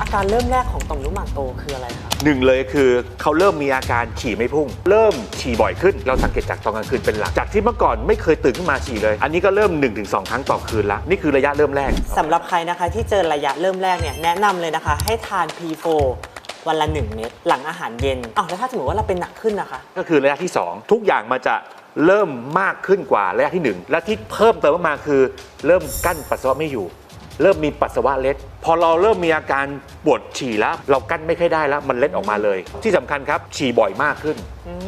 อาการเริ่มแรกของต่อมลูกหมากโตคืออะไรครับ หนึ่งเลยคือเขาเริ่มมีอาการฉี่ไม่พุ่ง เริ่มฉี่บ่อยขึ้น เราสังเกตจากตอนกลางคืนเป็นหลัก จากที่เมื่อก่อนไม่เคยตื่นขึ้นมาฉี่เลย อันนี้ก็เริ่ม 1-2 ครั้งต่อคืนละ นี่คือระยะเริ่มแรก สำหรับใครนะคะที่เจอระยะเริ่มแรกเนี่ยแนะนำเลยนะคะ ให้ทาน P4 วันละ 1 เม็ดหลังอาหารเย็นอ้าวแล้วถ้าสมมติว่าเราเป็นหนักขึ้นนะคะ ก็คือระยะที่ 2 ทุกอย่างมันจะเริ่มมากขึ้นกว่าระยะที่ 1 และที่เพิ่มเติมมาคือ เริ่มกั้นปัสสาวะไม่อยู่ เริ่มมีปัสสาวะเล็ด พอเราเริ่มมีอาการปวดฉี่แล้ว เรากั้นไม่ค่อยได้แล้ว มันเล็ดออกมาเลย ที่สำคัญครับฉี่บ่อยมากขึ้น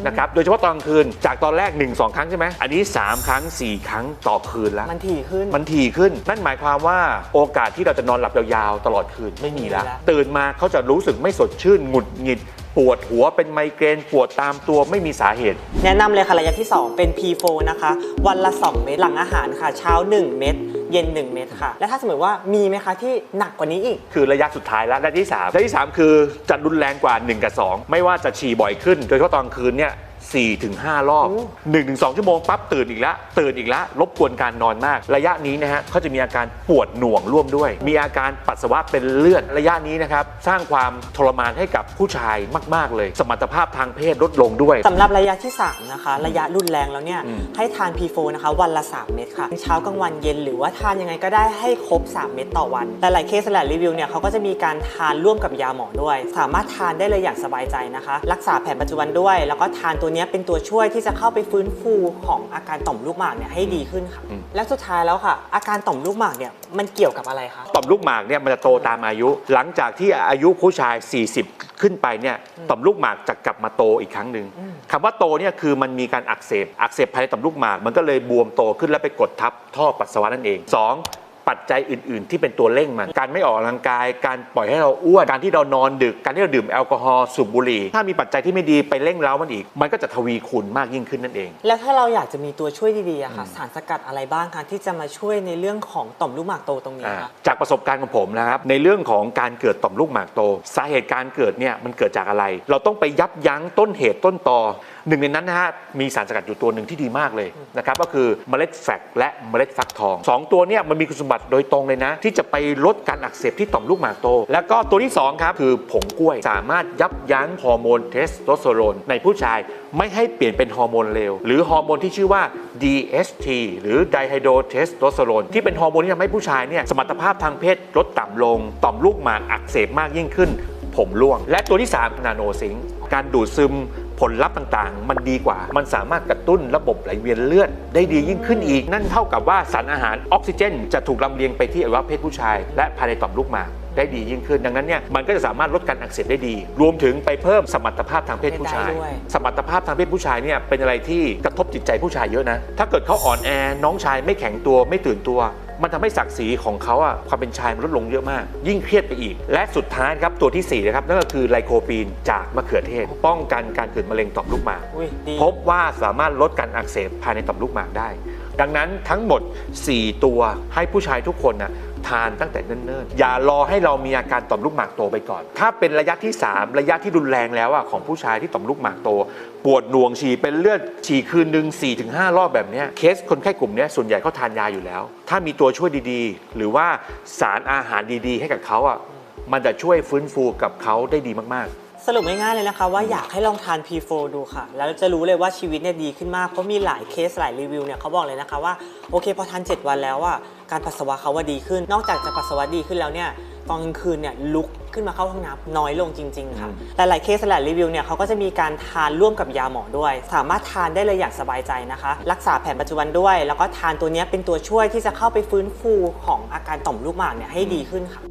นะครับโดยเฉพาะตอนกลางคืนจากตอนแรก 1-2 ครั้งใช่ไหมอันนี้ 3 ครั้ง 4 ครั้งต่อคืนแล้ว มันถี่ขึ้น มันถี่ขึ้น นั่นหมายความว่าโอกาสที่เราจะนอนหลับยาวๆตลอดคืนไม่มีแล้วไม่มีแล้วตื่นมาเขาจะรู้สึกไม่สดชื่นหงุดหงิดปวดหัวเป็นไมเกรนปวดตามตัวไม่มีสาเหตุ แนะนำเลยค่ะระยะที่ 2 เป็น P4 นะคะ วันละ 2 เม็ดหลังอาหารค่ะ เช้า 1 เม็ด เย็น 1 เม็ดค่ะ และถ้าสมมติว่ามีไหมคะที่หนักกว่านี้อีก คือระยะสุดท้ายแล้วระยะที่3ระยะที่ 3 คือจะรุนแรงกว่า 1 กับ 2 ไม่ว่าจะฉี่บ่อยขึ้น โดยเฉพาะตอนคืนเนี่ย 4ถึง5รอบโอ้1ถึง2ชั่วโมงปั๊บตื่นอีกแล้วตื่นอีกแล้วรบกวนการนอนมาก ระยะนี้นะฮะเขาจะมีอาการปวดหน่วงร่วมด้วย มีอาการปัสสาวะเป็นเลือดระยะนี้นะครับสร้างความทรมานให้กับผู้ชายมาก ๆ เลย สมรรถภาพทางเพศลดลงด้วย สำหรับระยะที่ 3 นะคะ ระยะรุนแรงแล้วเนี่ยอืมให้ทาน P4 นะคะ วันละ 3 เม็ดค่ะ เช้ากลางวันเย็นหรือว่าทานยังไงก็ได้ให้ครบ 3 เม็ดต่อวันแต่หลายเคสหลายรีวิวเนี่ยเขาก็จะมีการทานร่วมกับยาหมอด้วย สามารถทานได้เลยอย่างสบายใจนะคะ รักษาแผนปัจจุบันด้วย แล้วก็ทานตัวเนี้ยเป็นตัวช่วยที่จะเข้าไปฟื้นฟูของอาการต่อมลูกหมากเนี่ยให้ดีขึ้นค่ะอืมและสุดท้ายแล้วค่ะ อาการต่อมลูกหมากเนี่ยมันเกี่ยวกับอะไรคะต่อมลูกหมากเนี่ยมันจะโตตามอายุ หลังจากที่อายุผู้ชาย 40 ขึ้นไปเนี่ยต่อมลูกหมากจะกลับมาโตอีกครั้งหนึ่งอืมคำว่าโตเนี่ยคือมันมีการอักเสบอักเสบภายในต่อมลูกหมาก มันก็เลยบวมโตขึ้นแล้วไปกดทับท่อปัสสาวะนั่นเอง 2. ปัจจัยอื่น ๆ ที่เป็นตัวเร่งมัน การไม่ออกกำลังกาย การปล่อยให้เราอ้วน การที่เรานอนดึก การที่เราดื่มแอลกอฮอล์สูบบุหรี่ ถ้ามีปัจจัยที่ไม่ดีไปเร่งเร้ามันอีก มันก็จะทวีคูณมากยิ่งขึ้นนั่นเอง แล้วถ้าเราอยากจะมีตัวช่วยดีๆอะค่ะ สารสกัดอะไรบ้างคะที่จะมาช่วยในเรื่องของต่อมลูกหมากโตตรงนี้อ่าคะจากประสบการณ์ของผมนะครับ ในเรื่องของการเกิดต่อมลูกหมากโต สาเหตุการเกิดเนี่ยมันเกิดจากอะไร เราต้องไปยับยั้งต้นเหตุต้นตอ หนึ่งในนั้นนะฮะมีสารสกัดอยู่ตัวหนึ่งที่ดีมากเลยนะครับก็คือเมล็ดแฟกและเมล็ดฟักทองสองตัวเนี่ยมันมีคุณสมบัติโดยตรงเลยนะ ที่จะไปลดการอักเสบที่ต่อมลูกหมากโต แล้วก็ตัวที่สองครับ คือผงกล้วยสามารถยับยั้งฮอร์โมนเทสโทสเตอโรนในผู้ชายไม่ให้เปลี่ยนเป็นฮอร์โมนเลวหรือฮอร์โมนที่ชื่อว่า DHT หรือไดไฮโดรเทสโทสเตอโรนที่เป็นฮอร์โมนที่ทำให้ผู้ชายเนี่ยสมรรถภาพทางเพศลดต่ำลง ต่อมลูกหมากอักเสบมากยิ่งขึ้น ผมร่วง และตัวที่ 3 นาโนซิงการดูดซึม ผลลัพธ์ต่างๆ มันดีกว่า มันสามารถกระตุ้นระบบไหลเวียนเลือด ได้ดียิ่งขึ้นอีก นั่นเท่ากับว่าสารอาหารออกซิเจน จะถูกลำเลียงไปที่อวัยวะเพศผู้ชาย และภายในต่อมลูกหมากได้ดียิ่งขึ้น ดังนั้นเนี่ยมันก็จะสามารถลดการอักเสบได้ดี รวมถึงไปเพิ่มสมรรถภาพทางเพศผู้ชายได้ด้วยสมรรถภาพทางเพศผู้ชายเนี่ยเป็นอะไรที่กระทบจิตใจผู้ชายเยอะนะ ถ้าเกิดเขาอ่อนแอน้องชายไม่แข็งตัวไม่ตื่นตัว มันทำให้ศักดิ์ศรีของเขาอะความเป็นชายมันลดลงเยอะมาก ยิ่งเครียดไปอีก และสุดท้ายครับตัวที่4นะครับนั่นก็คือไลโคปีนจากมะเขือเทศ ป้องกันการเกิดมะเร็งต่อมลูกหมากอุ้ยดีพบว่าสามารถลดการอักเสบภายในต่อมลูกหมากได้ ดังนั้นทั้งหมด 4 ตัวให้ผู้ชายทุกคนนะ ทานตั้งแต่เนิ่นๆ อย่ารอให้เรามีอาการต่อมลูกหมากโตไปก่อน ถ้าเป็นระยะที่ 3 ระยะที่รุนแรงแล้วอะของผู้ชายที่ต่อมลูกหมากโต ปวดหน่วงฉี่เป็นเลือดฉี่คืนหนึ่ง4-5 รอบแบบเนี้ยเคสคนไข้กลุ่มนี้ส่วนใหญ่เขาทานยาอยู่แล้ว ถ้ามีตัวช่วยดีๆ หรือว่าสารอาหารดีๆ ให้กับเขาอะมันจะช่วยฟื้นฟูกับเขาได้ดีมากๆ สรุปง่ายๆเลยนะคะว่าอยากให้ลองทาน P4 ดูค่ะ แล้วจะรู้เลยว่าชีวิตเนี่ยดีขึ้นมาก เพราะมีหลายเคสหลายรีวิวเนี่ยเขาบอกเลยนะคะว่าโอเคพอทาน 7 วันแล้วอะการปัสสาวะเขาว่าดีขึ้น นอกจากจะปัสสาวะดีขึ้นแล้วเนี่ยตอนกลางคืนเนี่ยลุกขึ้นมาเข้าห้องน้ำน้อยลงจริง ๆ ค่ะอืมแต่หลายเคสหลายรีวิวเนี่ยเขาก็จะมีการทานร่วมกับยาหมอด้วย สามารถทานได้เลยอย่างสบายใจนะคะ รักษาแผนปัจจุบันด้วย แล้วก็ทานตัวเนี้ยเป็นตัวช่วยที่จะเข้าไปฟื้นฟูของอาการต่อมลูกหมากเนี่ยให้ดีขึ้นค่ะ